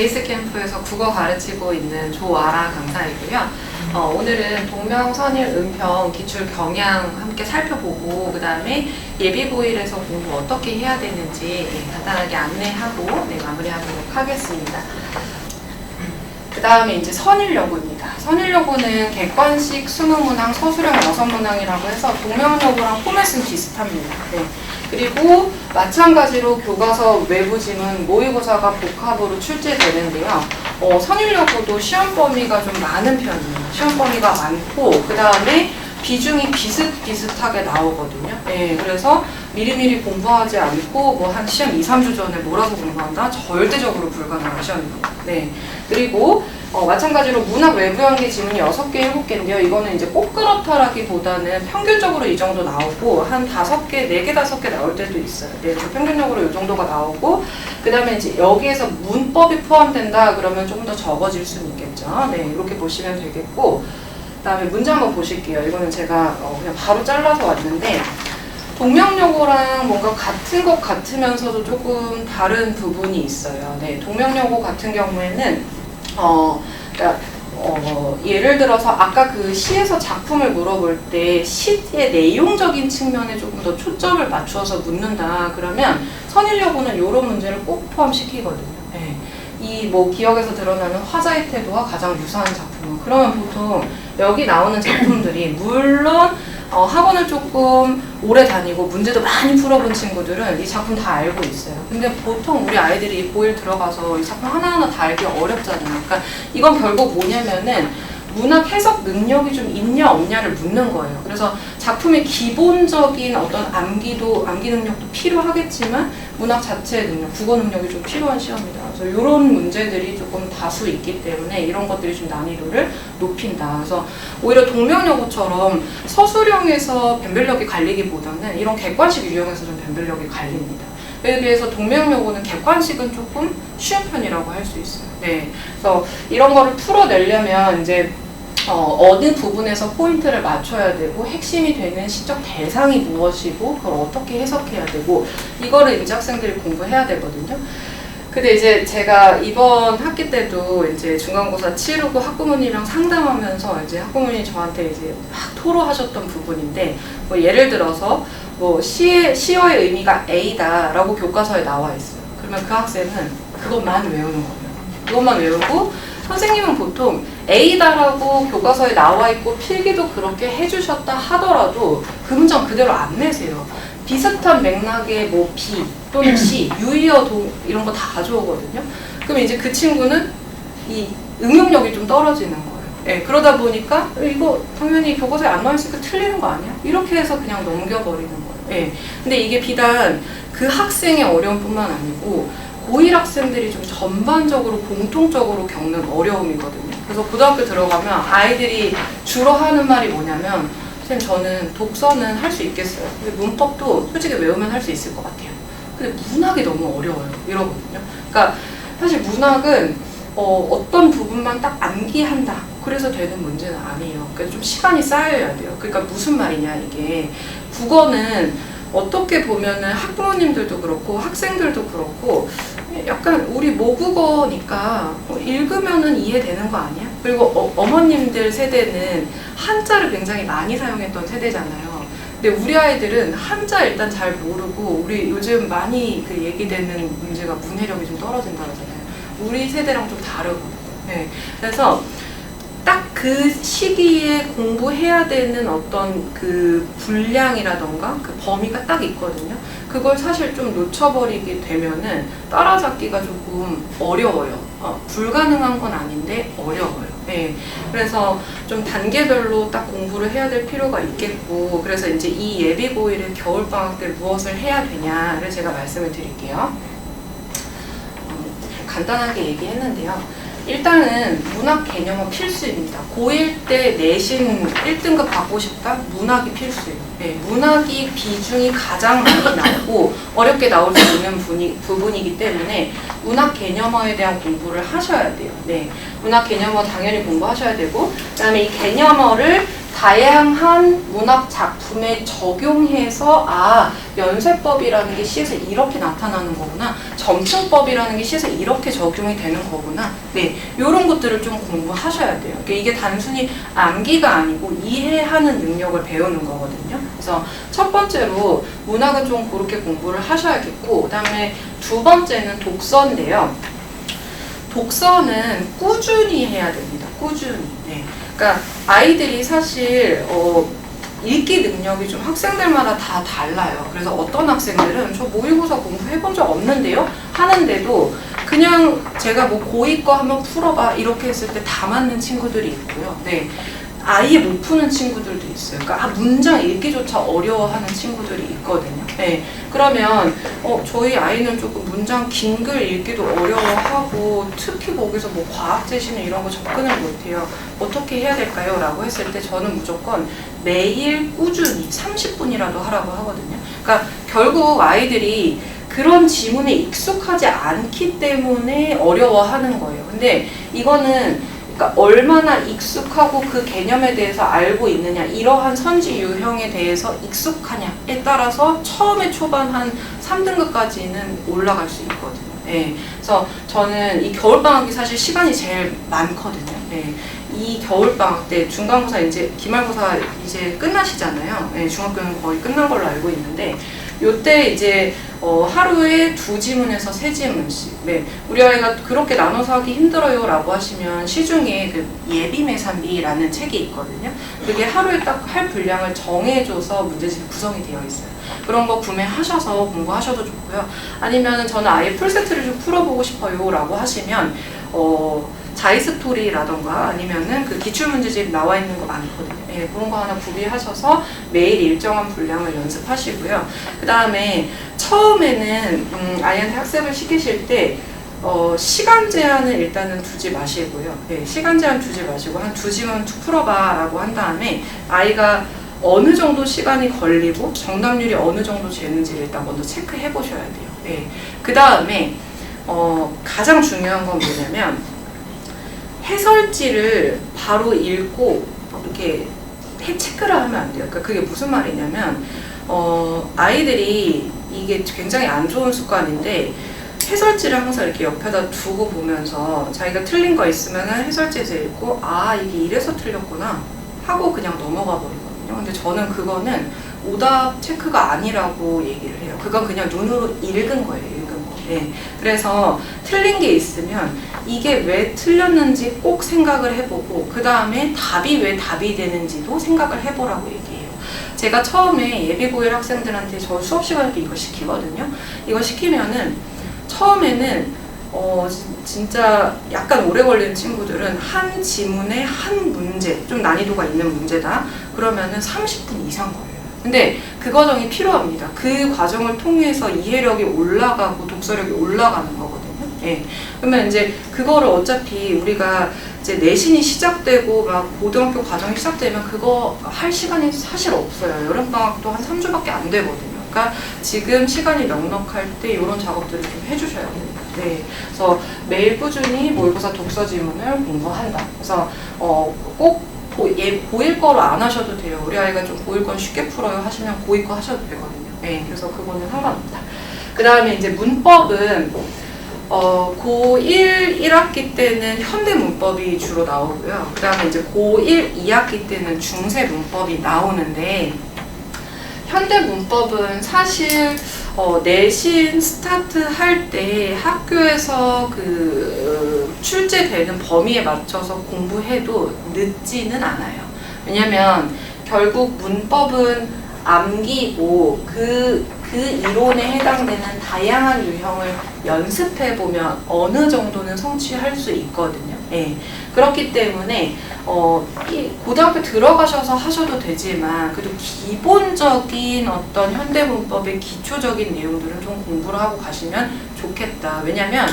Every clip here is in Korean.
베이스 캠프에서 국어 가르치고 있는 조아라 강사이고요. 어, 오늘은 동명 선일 은평 기출 경향 함께 살펴보고 그 다음에 예비고일에서 공부 어떻게 해야 되는지 예, 간단하게 안내하고 네, 마무리하도록 하겠습니다. 그 다음에 이제 선일여고입니다. 선일여고는 객관식 수능문항, 서술형 여성문항이라고 해서 동명여고랑 포맷은 비슷합니다. 네. 그리고 마찬가지로 교과서 외부 지문 모의고사가 복합으로 출제되는데요. 어, 선일여고도 시험 범위가 좀 많은 편이에요. 시험 범위가 많고 그 다음에 비중이 비슷비슷하게 나오거든요. 네, 그래서 미리미리 공부하지 않고 뭐 한 시험 2, 3주 전에 몰아서 공부한다? 절대적으로 불가능한 시험입니다. 네. 그리고 어, 마찬가지로 문학 외부 연계 지문이 6개, 7개인데요. 이거는 이제 꼭 그렇다라기보다는 평균적으로 이 정도 나오고 한 5개, 4개, 5개 나올 때도 있어요. 네, 평균적으로 이 정도가 나오고 그 다음에 이제 여기에서 문법이 포함된다 그러면 조금 더 적어질 수는 있겠죠. 네, 이렇게 보시면 되겠고 그 다음에 문제 한번 보실게요. 이거는 제가 어, 그냥 바로 잘라서 왔는데 동명여고랑 뭔가 같은 것 같으면서도 조금 다른 부분이 있어요. 네, 동명여고 같은 경우에는 어, 그러니까 어, 예를 들어서 아까 그 시에서 작품을 물어볼 때 시의 내용적인 측면에 조금 더 초점을 맞추어서 묻는다 그러면 선일여고는 이런 문제를 꼭 포함시키거든요. 네. 이뭐 기억에서 드러나는 화자의 태도와 가장 유사한 작품은 그러면 보통 여기 나오는 작품들이 물론 어, 학원을 조금 오래 다니고 문제도 많이 풀어본 친구들은 이 작품 다 알고 있어요. 근데 보통 우리 아이들이 고1 들어가서 이 작품 하나하나 다 알기 어렵잖아요. 그러니까 이건 결국 뭐냐면은 문학 해석 능력이 좀 있냐 없냐를 묻는 거예요. 그래서 작품의 기본적인 어떤 암기도 암기 능력도 필요하겠지만 문학 자체의 능력, 국어 능력이 좀 필요한 시험이다. 그래서 이런 문제들이 조금 다수 있기 때문에 이런 것들이 좀 난이도를 높인다. 그래서 오히려 동명여고처럼 서술형에서 변별력이 갈리기보다는 이런 객관식 유형에서 좀 변별력이 갈립니다. 그에 비해서 동명여고는 객관식은 조금 쉬운 편이라고 할 수 있어요. 네. 그래서 이런 거를 풀어내려면 이제 어, 어느 부분에서 포인트를 맞춰야 되고 핵심이 되는 시적 대상이 무엇이고 그걸 어떻게 해석해야 되고 이거를 이제 학생들이 공부해야 되거든요. 근데 이제 제가 이번 학기 때도 이제 중간고사 치르고 학부모님이랑 상담하면서 이제 학부모님이 저한테 이제 막 토로하셨던 부분인데 뭐 예를 들어서 뭐 시의 시어의 의미가 A다라고 교과서에 나와 있어요. 그러면 그 학생은 그것만 외우는 거예요. 그것만 외우고 선생님은 보통 A다라고 교과서에 나와 있고 필기도 그렇게 해주셨다 하더라도 그 문장 그대로 안 내세요. 비슷한 맥락의 뭐 B 또는 C, 유의어 동 이런 거 다 가져오거든요. 그럼 이제 그 친구는 이 응용력이 좀 떨어지는 거예요. 예, 그러다 보니까 이거 당연히 교과서에 안 나와 있으니까 틀리는 거 아니야? 이렇게 해서 그냥 넘겨버리는 거예요. 예. 근데 이게 비단 그 학생의 어려움뿐만 아니고 고1 학생들이 좀 전반적으로 공통적으로 겪는 어려움이거든요. 그래서 고등학교 들어가면 아이들이 주로 하는 말이 뭐냐면 선생님 저는 독서는 할 수 있겠어요. 근데 문법도 솔직히 외우면 할 수 있을 것 같아요. 근데 문학이 너무 어려워요. 이러거든요. 그러니까 사실 문학은 어, 어떤 부분만 딱 암기한다. 그래서 되는 문제는 아니에요. 그러니까 좀 시간이 쌓여야 돼요. 그러니까 무슨 말이냐 이게 국어는 어떻게 보면은 학부모님들도 그렇고 학생들도 그렇고 약간 우리 모국어니까 뭐 읽으면은 이해되는 거 아니야? 그리고 어, 머님들 세대는 한자를 굉장히 많이 사용했던 세대잖아요. 근데 우리 아이들은 한자 일단 잘 모르고 우리 요즘 많이 그 얘기되는 문제가 문해력이 좀 떨어진다 그러잖아요. 우리 세대랑 좀 다르거든요. 네. 그래서 딱 그 시기에 공부해야 되는 어떤 그 분량이라던가 그 범위가 딱 있거든요. 그걸 사실 좀 놓쳐버리게 되면은 따라잡기가 조금 어려워요. 어, 불가능한 건 아닌데 어려워요. 네. 그래서 좀 단계별로 딱 공부를 해야 될 필요가 있겠고, 그래서 이제 이 예비고일의 겨울방학 때 무엇을 해야 되냐를 제가 말씀을 드릴게요. 어, 간단하게 얘기했는데요. 일단은 문학 개념은 필수입니다. 고1 때 내신 1등급 받고 싶다? 문학이 필수예요. 네, 문학이 비중이 가장 많이 나오고 어렵게 나올 수 있는 분이, 부분이기 때문에 문학 개념어에 대한 공부를 하셔야 돼요. 네, 문학 개념어 당연히 공부하셔야 되고 그다음에 이 개념어를 다양한 문학 작품에 적용해서 아 연쇄법이라는 게 시에서 이렇게 나타나는 거구나 점층법이라는 게 시에서 이렇게 적용이 되는 거구나. 네 이런 것들을 좀 공부하셔야 돼요. 그러니까 이게 단순히 암기가 아니고 이해하는 능력을 배우는 거거든요. 그래서 첫 번째로 문학은 좀 그렇게 공부를 하셔야겠고 그다음에 두 번째는 독서인데요. 독서는 꾸준히 해야 됩니다. 꾸준히. 네. 그러니까 아이들이 사실 어, 읽기 능력이 좀 학생들마다 다 달라요. 그래서 어떤 학생들은 저 모의고사 공부해본 적 없는데요? 하는데도 그냥 제가 뭐 고2 거 한번 풀어봐 이렇게 했을 때 다 맞는 친구들이 있고요. 네. 아예 못 푸는 친구들도 있어요. 그러니까 아, 문장 읽기조차 어려워하는 친구들이 있거든요. 네. 그러면 어, 저희 아이는 조금 문장 긴 글 읽기도 어려워하고 특히 거기서 뭐 과학 제시는 이런 거 접근을 못해요. 어떻게 해야 될까요? 라고 했을 때 저는 무조건 매일 꾸준히 30분이라도 하라고 하거든요. 그러니까 결국 아이들이 그런 지문에 익숙하지 않기 때문에 어려워하는 거예요. 근데 이거는 그러니까 얼마나 익숙하고 그 개념에 대해서 알고 있느냐 이러한 선지 유형에 대해서 익숙하냐에 따라서 처음에 초반 한 3등급까지는 올라갈 수 있거든요. 예. 그래서 저는 이 겨울방학이 사실 시간이 제일 많거든요. 예. 이 겨울방학 때 중간고사 이제 기말고사 이제 끝나시잖아요. 예, 중학교는 거의 끝난 걸로 알고 있는데 요때 이제 어, 하루에 두 지문에서 세 지문씩. 네. 우리 아이가 그렇게 나눠서 하기 힘들어요 라고 하시면 시중에 그 예비매산비라는 책이 있거든요. 그게 하루에 딱 할 분량을 정해줘서 문제집이 구성이 되어 있어요. 그런 거 구매하셔서 공부하셔도 좋고요. 아니면 저는 아예 풀세트를 좀 풀어보고 싶어요 라고 하시면 어, 자이스토리라던가 아니면은 그 기출문제집 나와 있는 거 많거든요. 예, 그런 거 하나 구비하셔서 매일 일정한 분량을 연습하시고요. 그 다음에 처음에는 음, 아이한테 학습을 시키실 때 어, 시간 제한을 일단은 두지 마시고요. 예, 시간 제한 두지 마시고 한두 지문 풀어봐 라고 한 다음에 아이가 어느 정도 시간이 걸리고 정답률이 어느 정도 되는지를 일단 먼저 체크해 보셔야 돼요. 예. 그 다음에 어, 가장 중요한 건 뭐냐면 해설지를 바로 읽고 이렇게 해 체크를 하면 안 돼요. 그러니까 그게 무슨 말이냐면 어, 아이들이 이게 굉장히 안 좋은 습관인데 해설지를 항상 이렇게 옆에다 두고 보면서 자기가 틀린 거 있으면 해설지에서 읽고 아 이게 이래서 틀렸구나 하고 그냥 넘어가 버리거든요. 근데 저는 그거는 오답 체크가 아니라고 얘기를 해요. 그건 그냥 눈으로 읽은 거예요. 예. 그래서 틀린 게 있으면 이게 왜 틀렸는지 꼭 생각을 해보고 그 다음에 답이 왜 답이 되는지도 생각을 해보라고 얘기해요. 제가 처음에 예비고일 학생들한테 저 수업 시간에 이거 시키거든요. 이거 시키면은 처음에는 어 지- 진짜 약간 오래 걸리는 친구들은 한 지문에 한 문제 좀 난이도가 있는 문제다 그러면은 30분 이상 걸려요. 근데 그 과정이 필요합니다. 그 과정을 통해서 이해력이 올라가고 독서력이 올라가는 거거든요. 예. 그러면 이제 그거를 어차피 우리가 이제 내신이 시작되고 막 고등학교 과정이 시작되면 그거 할 시간이 사실 없어요. 여름방학도 한 3주밖에 안 되거든요. 그러니까 지금 시간이 넉넉할 때 이런 작업들을 좀 해주셔야 됩니다. 네. 그래서 매일 꾸준히 모의고사 독서 지문을 공부한다. 그래서 어, 꼭 고, 예, 고1 거로 안 하셔도 돼요. 우리 아이가 좀 고1 건 쉽게 풀어요 하시면 고2 거 하셔도 되거든요. 네. 그래서 그거는 상관없다. 그 다음에 이제 문법은 어, 고1 1학기 때는 현대 문법이 주로 나오고요. 그 다음에 이제 고1 2학기 때는 중세 문법이 나오는데 현대 문법은 사실 어, 내신 스타트 할 때 학교에서 그 어, 출제되는 범위에 맞춰서 공부해도 늦지는 않아요. 왜냐면 결국 문법은 암기고 그, 그 이론에 해당되는 다양한 유형을 연습해 보면 어느 정도는 성취할 수 있거든요. 예. 그렇기 때문에 어, 이 고등학교 들어가셔서 하셔도 되지만 그래도 기본적인 어떤 현대 문법의 기초적인 내용들은 좀 공부를 하고 가시면 좋겠다. 왜냐면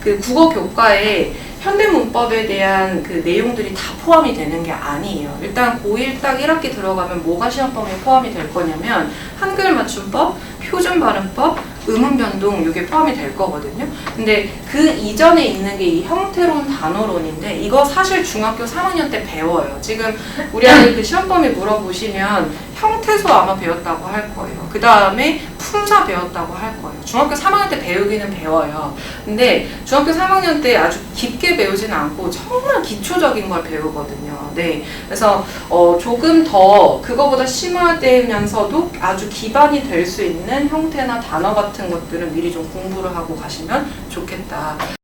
그 국어 교과에 현대 문법에 대한 그 내용들이 다 포함이 되는 게 아니에요. 일단 고1 딱 1학기 들어가면 뭐가 시험 범위에 포함이 될 거냐면 한글 맞춤법, 표준 발음법, 음운 변동 이게 포함이 될 거거든요. 근데 그 이전에 있는 게 이 형태론 단어론인데 이거 사실 중학교 3학년 때 배워요. 지금 우리 아이 그 시험 범위 물어보시면 형태소 아마 배웠다고 할 거예요. 그 다음에 품사 배웠다고 할 거예요. 중학교 3학년 때 배우기는 배워요. 근데 중학교 3학년 때 아주 깊게 배우지는 않고 정말 기초적인 걸 배우거든요. 네. 그래서 어, 조금 더 그거보다 심화되면서도 아주 기반이 될 수 있는 형태나 단어 같은 것들은 미리 좀 공부를 하고 가시면 좋겠다.